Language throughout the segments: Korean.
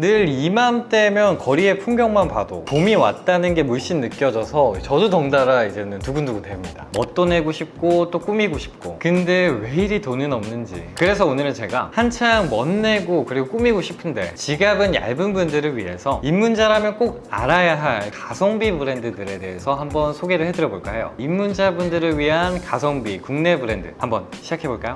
늘 이맘때면 거리의 풍경만 봐도 봄이 왔다는 게 물씬 느껴져서 저도 덩달아 이제는 두근두근 됩니다. 멋도 내고 싶고 또 꾸미고 싶고. 근데 왜 이리 돈은 없는지. 그래서 오늘은 제가 한창 멋 내고 그리고 꾸미고 싶은데 지갑은 얇은 분들을 위해서 입문자라면 꼭 알아야 할 가성비 브랜드들에 대해서 한번 소개를 해드려 볼까 해요. 입문자분들을 위한 가성비 국내 브랜드 한번 시작해 볼까요?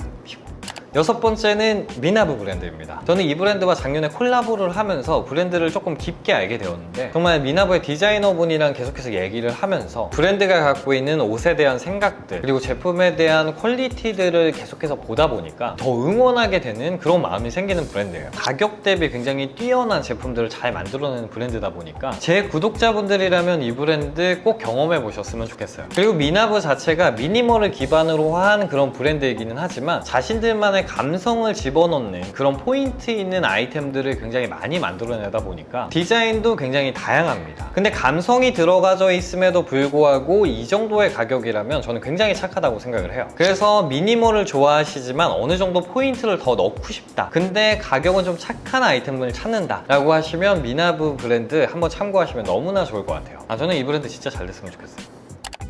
여섯 번째는 미나브 브랜드입니다. 저는 이 브랜드와 작년에 콜라보를 하면서 브랜드를 조금 깊게 알게 되었는데 정말 미나브의 디자이너분이랑 계속해서 얘기를 하면서 브랜드가 갖고 있는 옷에 대한 생각들 그리고 제품에 대한 퀄리티들을 계속해서 보다 보니까 더 응원하게 되는 그런 마음이 생기는 브랜드예요. 가격 대비 굉장히 뛰어난 제품들을 잘 만들어내는 브랜드다 보니까 제 구독자분들이라면 이 브랜드 꼭 경험해 보셨으면 좋겠어요. 그리고 미나브 자체가 미니멀을 기반으로 한 그런 브랜드이기는 하지만 자신들만의 감성을 집어넣는 그런 포인트 있는 아이템들을 굉장히 많이 만들어내다 보니까 디자인도 굉장히 다양합니다. 근데 감성이 들어가져 있음에도 불구하고 이 정도의 가격이라면 저는 굉장히 착하다고 생각을 해요. 그래서 미니멀을 좋아하시지만 어느 정도 포인트를 더 넣고 싶다. 근데 가격은 좀 착한 아이템을 찾는다. 라고 하시면 미나브 브랜드 한번 참고하시면 너무나 좋을 것 같아요. 아, 저는 이 브랜드 진짜 잘 됐으면 좋겠어요.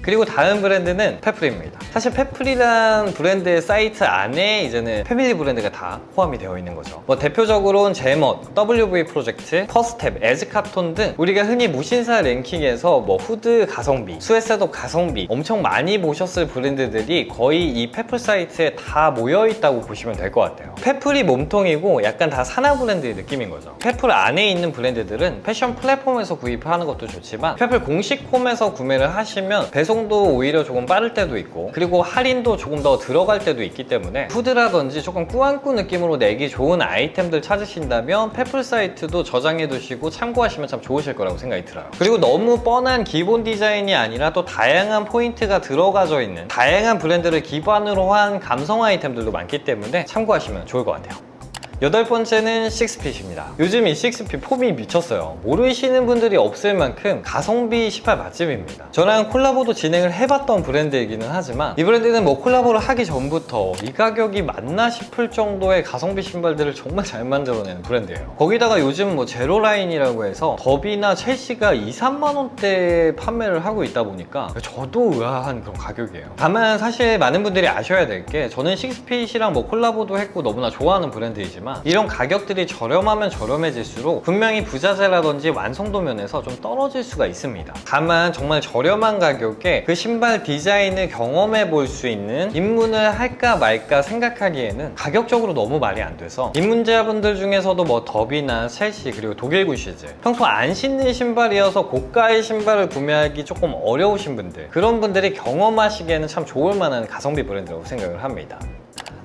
그리고 다음 브랜드는 페플입니다. 사실 페플이란 브랜드의 사이트 안에 이제는 패밀리 브랜드가 다 포함이 되어 있는 거죠. 뭐 대표적으로는 제멋, WV 프로젝트, 퍼스텝, 에즈카톤 등 우리가 흔히 무신사 랭킹에서 뭐 후드 가성비, 스웨셋업 가성비 엄청 많이 보셨을 브랜드들이 거의 이 페플 사이트에 다 모여 있다고 보시면 될 것 같아요. 페플이 몸통이고 약간 다 산하 브랜드의 느낌인 거죠. 페플 안에 있는 브랜드들은 패션 플랫폼에서 구입하는 것도 좋지만 페플 공식 홈에서 구매를 하시면 배송 도 오히려 조금 빠를 때도 있고 그리고 할인도 조금 더 들어갈 때도 있기 때문에 후드라든지 조금 꾸안꾸 느낌으로 내기 좋은 아이템들 찾으신다면 페플 사이트도 저장해 두시고 참고하시면 참 좋으실 거라고 생각이 들어요. 그리고 너무 뻔한 기본 디자인이 아니라 또 다양한 포인트가 들어가져 있는 다양한 브랜드를 기반으로 한 감성 아이템들도 많기 때문에 참고하시면 좋을 것 같아요. 여덟 번째는 식스핏입니다. 요즘 이 식스핏 폼이 미쳤어요. 모르시는 분들이 없을 만큼 가성비 18 맛집입니다. 저랑 콜라보도 진행을 해봤던 브랜드이기는 하지만 이 브랜드는 뭐 콜라보를 하기 전부터 이 가격이 맞나 싶을 정도의 가성비 신발들을 정말 잘 만들어내는 브랜드예요. 거기다가 요즘 뭐 제로라인이라고 해서 더비나 첼시가 2, 3만 원대에 판매를 하고 있다 보니까 저도 의아한 그런 가격이에요. 다만 사실 많은 분들이 아셔야 될 게 저는 식스핏이랑 뭐 콜라보도 했고 너무나 좋아하는 브랜드이지만 이런 가격들이 저렴하면 저렴해질수록 분명히 부자재라든지 완성도 면에서 좀 떨어질 수가 있습니다. 다만 정말 저렴한 가격에 그 신발 디자인을 경험해 볼 수 있는 입문을 할까 말까 생각하기에는 가격적으로 너무 말이 안 돼서 입문자분들 중에서도 뭐 더비나 첼시 그리고 독일 구시즈 평소 안 신는 신발이어서 고가의 신발을 구매하기 조금 어려우신 분들 그런 분들이 경험하시기에는 참 좋을 만한 가성비 브랜드라고 생각을 합니다.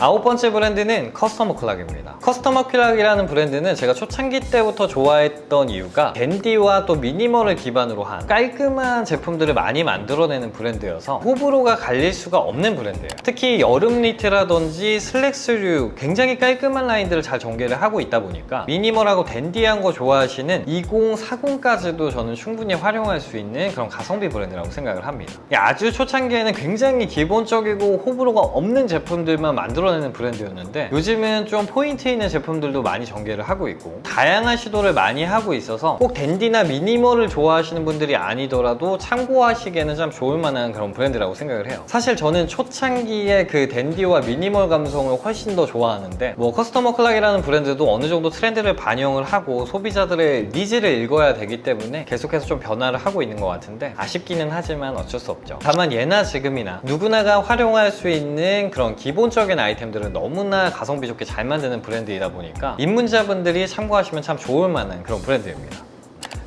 아홉 번째 브랜드는 커스터머 클락입니다. 커스터머 클락이라는 브랜드는 제가 초창기 때부터 좋아했던 이유가 댄디와 또 미니멀을 기반으로 한 깔끔한 제품들을 많이 만들어내는 브랜드여서 호불호가 갈릴 수가 없는 브랜드예요. 특히 여름 니트라든지 슬랙스류 굉장히 깔끔한 라인들을 잘 전개를 하고 있다 보니까 미니멀하고 댄디한 거 좋아하시는 2040까지도 저는 충분히 활용할 수 있는 그런 가성비 브랜드라고 생각을 합니다. 아주 초창기에는 굉장히 기본적이고 호불호가 없는 제품들만 만들어 만들어내는 브랜드였는데 요즘은 좀 포인트 있는 제품들도 많이 전개를 하고 있고 다양한 시도를 많이 하고 있어서 꼭 댄디나 미니멀을 좋아하시는 분들이 아니더라도 참고하시기에는 참 좋을 만한 그런 브랜드라고 생각을 해요. 사실 저는 초창기에 그 댄디와 미니멀 감성을 훨씬 더 좋아하는데 뭐 커스터머 클락이라는 브랜드도 어느 정도 트렌드를 반영을 하고 소비자들의 니즈를 읽어야 되기 때문에 계속해서 좀 변화를 하고 있는 것 같은데 아쉽기는 하지만 어쩔 수 없죠. 다만 예나 지금이나 누구나가 활용할 수 있는 그런 기본적인 아이템 아이템들은 너무나 가성비 좋게 잘 만드는 브랜드이다 보니까 입문자분들이 참고하시면 참 좋을 만한 그런 브랜드입니다.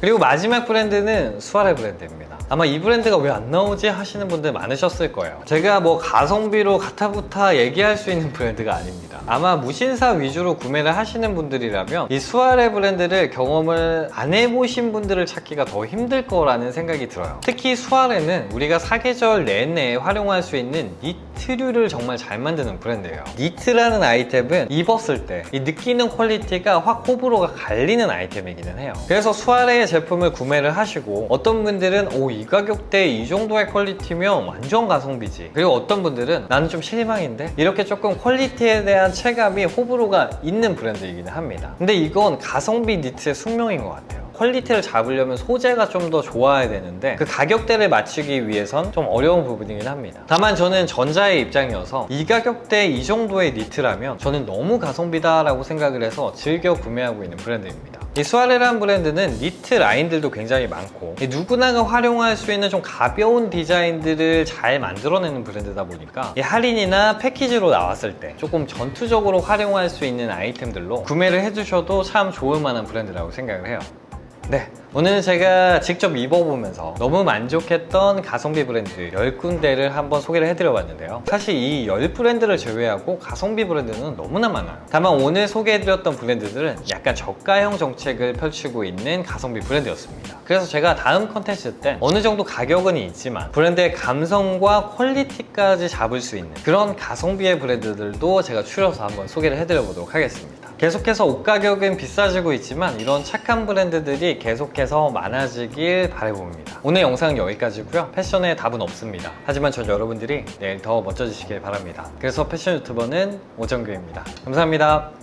그리고 마지막 브랜드는 수아레 브랜드입니다. 아마 이 브랜드가 왜 안 나오지 하시는 분들 많으셨을 거예요. 제가 뭐 가성비로 가타부타 얘기할 수 있는 브랜드가 아닙니다. 아마 무신사 위주로 구매를 하시는 분들이라면 이 수아레 브랜드를 경험을 안 해보신 분들을 찾기가 더 힘들 거라는 생각이 들어요. 특히 수아레는 우리가 사계절 내내 활용할 수 있는 니트류를 정말 잘 만드는 브랜드예요. 니트라는 아이템은 입었을 때 이 느끼는 퀄리티가 확 호불호가 갈리는 아이템이기는 해요. 그래서 수아레의 제품을 구매를 하시고 어떤 분들은 오 이 가격대에 이 정도의 퀄리티면 완전 가성비지. 그리고 어떤 분들은 나는 좀 실망인데 이렇게 조금 퀄리티에 대한 체감이 호불호가 있는 브랜드이기는 합니다. 근데 이건 가성비 니트의 숙명인 것 같아요. 퀄리티를 잡으려면 소재가 좀 더 좋아야 되는데 그 가격대를 맞추기 위해선 좀 어려운 부분이긴 합니다. 다만 저는 전자의 입장이어서 이 가격대 이 정도의 니트라면 저는 너무 가성비다 라고 생각을 해서 즐겨 구매하고 있는 브랜드입니다. 이 수아레라는 브랜드는 니트 라인들도 굉장히 많고 이 누구나가 활용할 수 있는 좀 가벼운 디자인들을 잘 만들어내는 브랜드다 보니까 이 할인이나 패키지로 나왔을 때 조금 전투적으로 활용할 수 있는 아이템들로 구매를 해주셔도 참 좋을 만한 브랜드라고 생각을 해요. 네, 오늘 제가 직접 입어보면서 너무 만족했던 가성비 브랜드 10군데를 한번 소개를 해드려봤는데요. 사실 이 10브랜드를 제외하고 가성비 브랜드는 너무나 많아요. 다만 오늘 소개해드렸던 브랜드들은 약간 저가형 정책을 펼치고 있는 가성비 브랜드였습니다. 그래서 제가 다음 컨텐츠 때 어느 정도 가격은 있지만 브랜드의 감성과 퀄리티까지 잡을 수 있는 그런 가성비의 브랜드들도 제가 추려서 한번 소개를 해드려보도록 하겠습니다. 계속해서 옷 가격은 비싸지고 있지만 이런 착한 브랜드들이 계속해서 많아지길 바라봅니다. 오늘 영상은 여기까지고요. 패션에 답은 없습니다. 하지만 전 여러분들이 내일 더 멋져지시길 바랍니다. 그래서 패션 유튜버는 오정규입니다. 감사합니다.